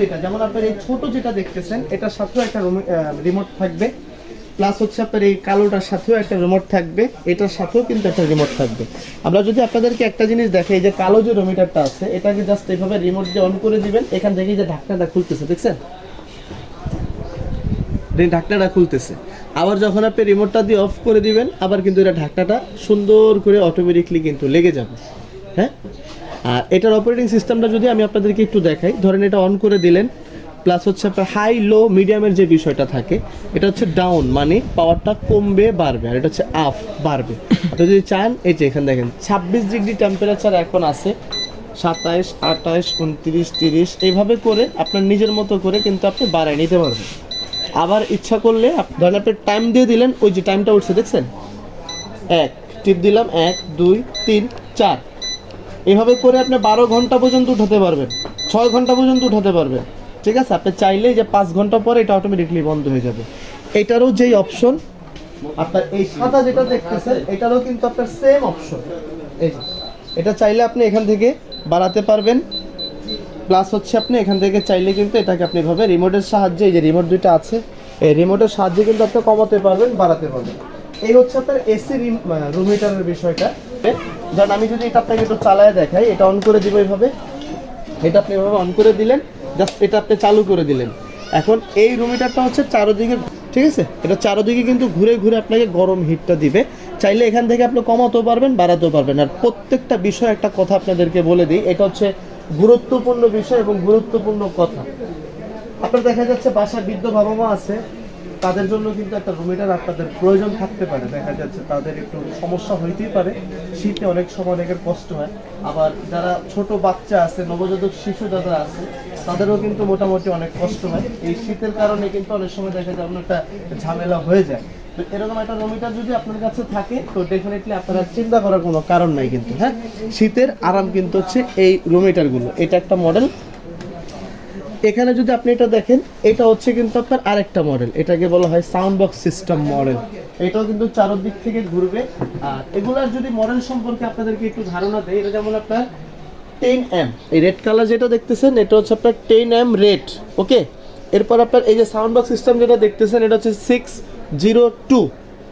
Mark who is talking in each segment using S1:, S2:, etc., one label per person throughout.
S1: যেটা, যেমন আপনার এই ছোট যেটা দেখতেছেন, এটার সাথেও একটা রিমোট থাকবে। প্লাস হচ্ছে আপনার এই কালোটার সাথেও একটা রিমোট থাকবে, এটার সাথেও কিন্তু একটা রিমোট থাকবে। আমরা যদি আপনাদেরকে একটা জিনিস দেখাই যে কালো যে রোমিটারটা আছে, এটাকে জাস্ট এইভাবে রিমোট দিয়ে অন করে দিবেন, এখান থেকে যে ঢাকনাটা খুলতেছে, দেখছেন? ঢাকনাটা খুলতেছে। আবার যখন আপনি রিমোটটা দিয়ে অফ করে দিবেন, আবার কিন্তু এটা ঢাকনাটা সুন্দর করে অটোমেটিকলি কিন্তু লেগে যাবে। হ্যাঁ? আর এটার অপারেটিং সিস্টেমটা যদি আমি আপনাদেরকে একটু দেখাই, ধরেন এটা অন করে দিলেন প্লাস হচ্ছে আপনার হাই লো মিডিয়ামের যে বিষয়টা থাকে, এটা হচ্ছে ডাউন মানে পাওয়ারটা কমবে, বাড়বে, আর এটা হচ্ছে আপ বাড়বে। আপনি যদি চান, এই যে এখানে দেখেন, ছাব্বিশ ডিগ্রি টেম্পারেচার এখন আছে, সাতাইশ, আঠাইশ, উনত্রিশ, তিরিশ, এইভাবে করে আপনার নিজের মতো করে কিন্তু আপনি বাড়ায় নিতে পারবেন। আবার ইচ্ছা করলে ধরেন আপনি টাইম দিয়ে দিলেন, ওই যে টাইমটা উঠছে, দেখছেন? এক, টিপ দিলাম, এক, দুই, তিন, চার। এভাবে করে আপনি বারো ঘণ্টা পর্যন্ত উঠাতে পারবেন। ছয় ঘণ্টা পর্যন্ত উঠাতে পারবেন। ঠিক আছে? আপনি চাইলে যে পাঁচ ঘণ্টা পরে এটা অটোমেটিকলি বন্ধ হয়ে যাবে। এটারও যেই অপশন আপনার এই সাদা যেটা দেখতেছেন, এটারও কিন্তু আপনার সেম অপশন এই এটা চাইলে আপনি এখান থেকে বাড়াতে পারবেন। প্লাস হচ্ছে আপনি এখান থেকে চাইলে কিন্তু এটাকে আপনি এভাবে রিমোটের সাহায্যে, এই যে রিমোট দুইটা আছে, এই রিমোটের সাহায্যে কিন্তু আপনি কমাতে পারবেন, বাড়াতে পারবেন। এই হচ্ছে আপনার এসি রুম হিটারের বিষয়টা। ধরেন আমি যদি এটা আপনাকে একটু চালায় দেখাই, এটা অন করে দিব এইভাবে এটা আপনি এভাবে অন করে দিলেন জাস্ট এটা আপনি চালু করে দিলেন। এখন এই রুম হিটারটা হচ্ছে চারোদিকে, ঠিক আছে? এটা চারোদিকে কিন্তু ঘুরে ঘুরে আপনাকে গরম হিটটা দিবে। চাইলে এখান থেকে আপনি কমাতেও পারবেন, বাড়াতেও পারবেন। আর প্রত্যেকটা বিষয় একটা কথা আপনাদেরকে বলে দিই, এটা হচ্ছে গুরুত্বপূর্ণ বিষয় এবং গুরুত্বপূর্ণ কথা। আপনার দেখা যাচ্ছে বাসায় বৃদ্ধ বাবা মা আছে তাদের জন্য কিন্তু একটা রুমিটার আপনাদের প্রয়োজন থাকতে পারে। দেখা যাচ্ছে তাদের একটু সমস্যা হইতেই পারে। শীতে অনেক সময় অনেকের কষ্ট হয়। আবার যারা ছোট বাচ্চা আছে, নবজাতক শিশু যারা আছে, তাদেরও কিন্তু মোটামুটি অনেক কষ্ট হয়। এই শীতের কারণে কিন্তু অনেক সময় দেখা যায় অনেকটা ঝামেলা হয়ে যায়। তো এরকম একটা রুমিটার যদি আপনার কাছে থাকে, তো ডেফিনেটলি আপনারা চিন্তা করার কোনো কারণ নাই কিন্তু হ্যাঁ? শীতের আরাম কিন্তু হচ্ছে এই রুমিটারগুলো এটা একটা মডেল এখানে যদি আপনি এটা দেখেন, এটা হচ্ছে কিন্তু আপনার আরেকটা মডেল এটাকে বলা হয় সাউন্ড বক্স সিস্টেম মডেল এটাও কিন্তু চারদিক থেকে ঘুরবে। আর এগুলার যদি মডেল সম্পর্কে আপনাদেরকে একটু ধারণা দেয় এটা যেমন আপনার টেন এম এই রেড কালার যেটা দেখতেছেন, এটা হচ্ছে আপনার টেন এম রেড ওকে এরপর আপনার এই যে সাউন্ড বক্স সিস্টেম যেটা দেখতেছেন, এটা হচ্ছে সিক্স জিরো টু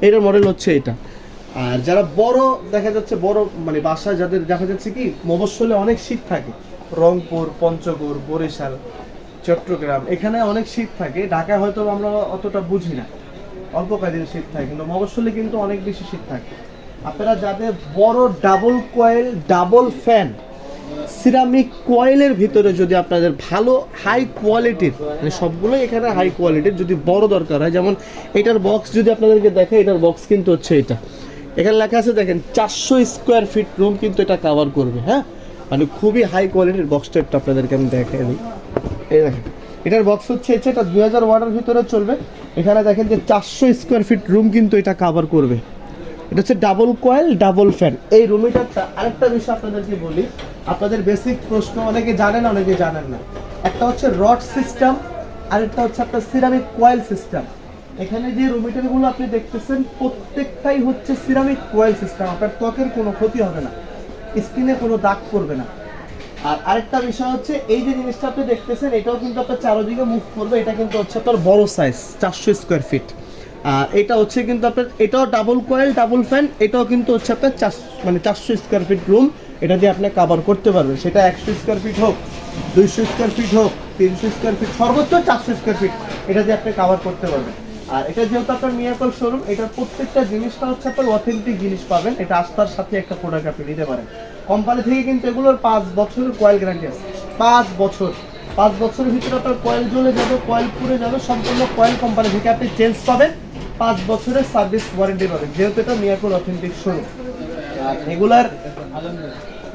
S1: এটার মডেল হচ্ছে এটা। আর যারা বড়, দেখা যাচ্ছে বড় মানে বাসা যাদের দেখা যাচ্ছে কি, মফস্বলে অনেক শীত থাকে। রংপুর, পঞ্চগড়, বরিশাল চট্টগ্রাম। এখানে অনেক শীত থাকে, ঢাকায় হয়তো আমরা অতটা বুঝি না। অল্প কয়েকদিন শীত থাকে, কিন্তু মফস্বলে কিন্তু অনেক বেশি শীত থাকে। আপনারা যাদের বড় double coil double fan ceramic কয়েলের ভিতরে যদি আপনাদের ভালো হাই কোয়ালিটির মানে সবগুলোই এখানে হাই কোয়ালিটির যদি বড় দরকার হয়, যেমন এটার বক্স যদি আপনাদেরকে দেখে, এটার বক্স কিন্তু হচ্ছে এটা। এখানে লেখা আছে, দেখেন, চারশো স্কোয়ার ফিট রুম কিন্তু এটা কভার করবে হ্যাঁ? মানে খুবই হাই কোয়ালিটির বক্সটা একটু আপনাদেরকে আমি দেখাই দিই। এই দেখেন, এটার বক্স হচ্ছে হচ্ছে এটা দুই হাজার ওয়াটের ভিতরে চলবে। এখানে দেখেন যে চারশো স্কোয়ার ফিট রুম কিন্তু এটা কভার করবে। এটা হচ্ছে ডাবল কয়েল ডাবল ফ্যান এই রুম হিটারটা আরেকটা বিষয় আপনাদেরকে বলি, আপনাদের বেসিক প্রশ্ন অনেকে জানেন অনেকে জানেন না। একটা হচ্ছে রড সিস্টেম আরেকটা হচ্ছে আপনার সিরামিক কয়েল সিস্টেম এখানে যে রুম হিটারগুলো আপনি দেখতেছেন, প্রত্যেকটাই হচ্ছে সিরামিক কয়েল সিস্টেম আপনার ত্বকের কোনো ক্ষতি হবে না। স্কিনে কোনো দাগ পড়বে না। আর আরেকটা বিষয় হচ্ছে, এই যে জিনিসটা আপনি দেখতেছেন, এটাও কিন্তু আপনার চারোদিকে মুভ করবে। এটা কিন্তু হচ্ছে আপনার বড় সাইজ চারশো স্কোয়ার ফিট আর এটা হচ্ছে কিন্তু আপনার, এটাও ডাবল কয়েল ডাবল ফ্যান এটাও কিন্তু হচ্ছে আপনার চার মানে চারশো স্কোয়ার ফিট রুম এটা দিয়ে আপনি কাভার করতে পারবেন। সেটা একশো স্কোয়ার ফিট হোক, দুইশো স্কোয়ার ফিট হোক, তিনশো স্কোয়ার ফিট সর্বোচ্চ চারশো স্কোয়ার ফিট এটা দিয়ে আপনি কাভার করতে পারবেন। আর এটা যেহেতু আপনার মিয়াকল শোরুম এটার প্রত্যেকটা জিনিসটা হচ্ছে আপনার অথেন্টিক জিনিস পাবেন। এটা আস্থার সাথে একটা প্রোডাক্ট আপনি নিতে পারেন। কোম্পানি থেকে কিন্তু এগুলোর পাঁচ বছরের কয়েল গ্যারান্টি আছে। পাঁচ বছর। পাঁচ বছরের ভিতরে আপনার কয়েল জ্বলে যাবে কয়েল পুড়ে যাবে, সম্পূর্ণ কয়েল কোম্পানি থেকে আপনি চেঞ্জ পাবেন। পাঁচ বছরের সার্ভিস ওয়ারেন্টি পাবেন। যেহেতু এটা মিয়াকুর অথেন্টিক শোরুম আর এগুলার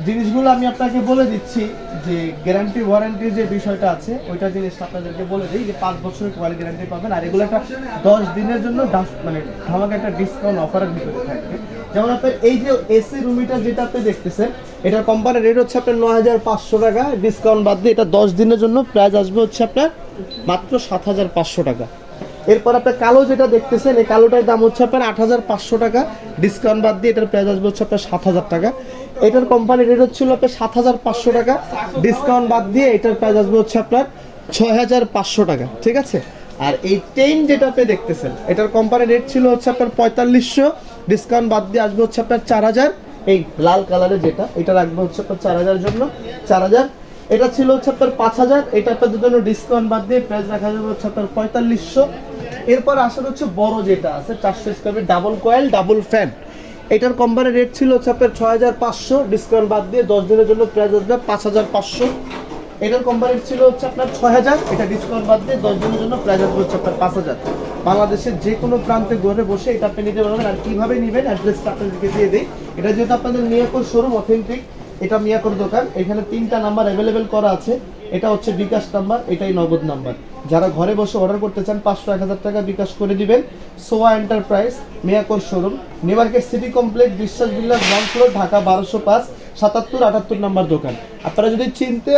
S1: জিনিসগুলো আমি আপনাকে বলে দিচ্ছি যে গ্যারান্টি ওয়ারেন্টির যে বিষয়টা আছে, ওইটা জিনিস আপনাদেরকে বলে দিই যে পাঁচ বছরের কোয়ালিটি গ্যারান্টি পাবেন। আর এগুলো একটা দশ দিনের জন্য মানে ধামাকা একটা ডিসকাউন্ট অফারের ভিতরে থাকবে। যেমন আপনার এই যে এসি রুমিটা যেটা আপনি দেখতেছেন, এটার কোম্পানির রেট হচ্ছে আপনার নয় হাজার পাঁচশো টাকা। ডিসকাউন্ট বাদ দিয়ে এটা দশ দিনের জন্য প্রাইস আসবে হচ্ছে আপনার মাত্র সাত হাজার পাঁচশো টাকা। এরপর আপনার কালো যেটা দেখতেছেন, এই কালোটার দাম হচ্ছে আপনার আট হাজার পাঁচশো টাকা। ডিসকাউন্ট বাদ দিয়ে এটার প্রাইস আসবে হচ্ছে আপনার সাত হাজার টাকা। এটার কোম্পানির রেট হচ্ছিল আপনার সাত হাজার পাঁচশো টাকা। ডিসকাউন্ট বাদ দিয়ে এটার প্রাইস আসবে হচ্ছে আপনার ছয় হাজার পাঁচশো টাকা, ঠিক আছে? আর এই টেন যেটা আপনি দেখতেছেন, এটার কোম্পানি রেট ছিল হচ্ছে আপনার পঁয়তাল্লিশশো ডিসকাউন্ট বাদ দিয়ে আসবে হচ্ছে আপনার চার হাজার। এই লাল কালারের যেটা, এটা রাখবে হচ্ছে আপনার চার হাজার জন্য, চার হাজার। এটা ছিল হচ্ছে আপনার পাঁচ হাজার, এটা আপনাদের জন্য ডিসকাউন্ট বাদ দিয়ে প্রাইস রাখা যাবে হচ্ছে আপনার পঁয়তাল্লিশশো। এরপর আসলে হচ্ছে বড় যেটা আছে, চারশো square double coil double fan এটার কোম্পানি রেট ছিল হচ্ছে আপনার ছয় হাজার পাঁচশো ডিসকাউন্ট বাদ দিয়ে দশ দিনের জন্য প্রাইস আসবে পাঁচ হাজার পাঁচশো। এটার কোম্পানির ছিল হচ্ছে আপনার ছয় হাজার, এটা ডিসকাউন্ট বাদ দিয়ে দশ দিনের জন্য প্রাইস আসবে হচ্ছে আপনার পাঁচ হাজার। বাংলাদেশের যে কোনো প্রান্তে ঘরে বসে এটা আপনি নিতে পারবেন। আর কীভাবে নেবেন অ্যাড্রেসটা আপনাদেরকে দিয়ে দিই। এটা যেহেতু আপনাদের মিয়াকোর শোরুম অথেন্টিক এটা মিয়াকোর দোকান। এখানে তিনটা নাম্বার অ্যাভেলেবেল করা আছে। এটা হচ্ছে বিকাশ নাম্বার এটাই নগদ নাম্বার যারা ঘরে বসে অর্ডার করতে চান, পাঁচশো এক হাজার টাকা বিকাশ করে দিবেন। সোয়া এন্টারপ্রাইজ মিয়াকোর শোরুম নেবার্কের সিটি কমপ্লেক্স বিশ্বাস বিল্লাস গ্রাউন্ড ফ্লোর ঢাকা বারোশো পাঁচ, সাতাত্তর আটাত্তর নাম্বার দোকান। আপনারা যদি চিনতে